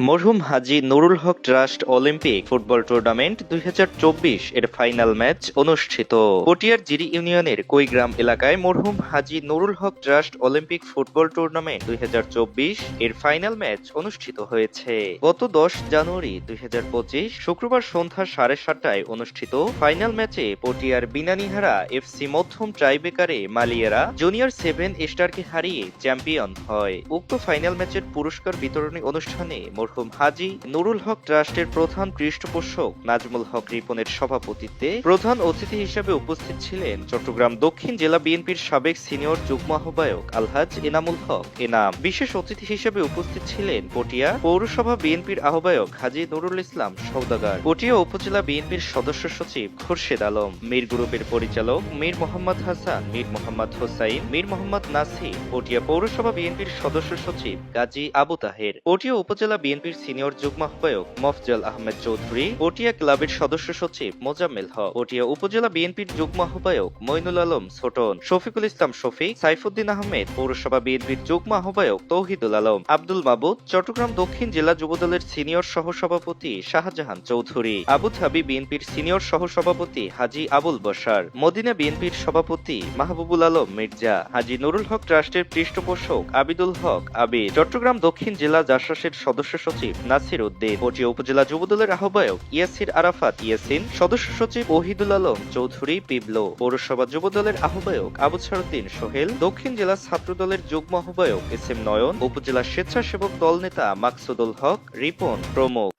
মরহুম Haji Nurul Haque trust Olympic football tournament দুই হাজার চব্বিশ এর ফাইনাল ম্যাচ অনুষ্ঠিত। পটিয়ার জিরি ইউনিয়নের কৈগ্রাম এলাকায় মরহুম Haji Nurul Haque trust Olympic football tournament দুই এর ফাইনাল ম্যাচ অনুষ্ঠিত হয়েছে। গত দশ জানুয়ারি দুই হাজার পঁচিশ শুক্রবার সন্ধ্যা সাড়ে সাতটায় অনুষ্ঠিত ফাইনাল ম্যাচে পটিয়ার বিনানিহারা এফসি মধ্যম ট্রাইবেকারে মালিয়ারা জুনিয়র সেভেন স্টারকে হারিয়ে চ্যাম্পিয়ন হয়। উক্ত ফাইনাল ম্যাচের পুরস্কার বিতরণী অনুষ্ঠানে মরহুম হাজি নুরুল হক ট্রাস্টের প্রধান পৃষ্ঠপোষক নাজমুল হক রিপনের সভাপতিত্বে প্রধান অতিথি হিসেবে উপস্থিত ছিলেন চট্টগ্রাম দক্ষিণ জেলা বিএনপির সাবেক সিনিয়র যুগ্ম আহ্বায়ক আলহাজ এনামুল হক। এনাম বিশেষ অতিথি হিসেবে উপস্থিত ছিলেন পটিয়া পৌরসভা বিএনপির আহ্বায়ক হাজি নুরুল ইসলাম সৌদাগার পটিয়া উপজেলা বিএনপির সদস্য সচিব খোরশেদ আলম, মীর গ্রুপের পরিচালক মীর মোহাম্মদ হাসান, মীর মোহাম্মদ হোসাইন, মীর মোহাম্মদ নাসির, পটিয়া পৌরসভা বিএনপির সদস্য সচিব গাজী আবু তাহের, পটিয়া উপজেলা বিএনপির সিনিয়র যুগ্ম আহ্বায়ক মফজল আহমেদ চৌধুরী, পটিয়া ক্লাবের সদস্য সচিব মোজাম্মেল হক, পটিয়া উপজেলা বিএনপির যুগ্ম আহ্বায়ক মইনুল আলম ছোটন, শফিকুল ইসলাম শফিক সাইফুদ্দিন আহমেদ পৌরসভা বিএনপির যুগ্ম আহ্বায়ক তৌহিদুল আলম, আব্দুল মাবুদ, চট্টগ্রাম দক্ষিণ জেলা যুবদলের সিনিয়র সহসভাপতি শাহজাহান চৌধুরী, আবু ধাবি বিএনপির সিনিয়র সহসভাপতি হাজি আবুল বসার মদিনা বিএনপির সভাপতি মাহবুবুল আলম মির্জা, হাজি নুরুল হক ট্রাস্টের পৃষ্ঠপোষক আবিদুল হক আবির, চট্টগ্রাম দক্ষিণ জেলা জাসাসের সদস্য সচিব নাসির উদ্দিন। পটিয়া উপজেলা যুবদলের আহ্বায়ক ইয়াসির আরাফাত ইয়াসিন, সদস্য সচিব ওহিদুল আলম চৌধুরী পিবলো, পৌরসভা যুবদলের আহ্বায়ক আবু ছারুদ্দিন সোহেল, দক্ষিণ জেলা ছাত্র দলের যুগ্ম আহ্বায়ক এস এম নয়ন, উপজেলা স্বেচ্ছাসেবক দল নেতা মাকসুদুল হক, রিপন প্রমুখ।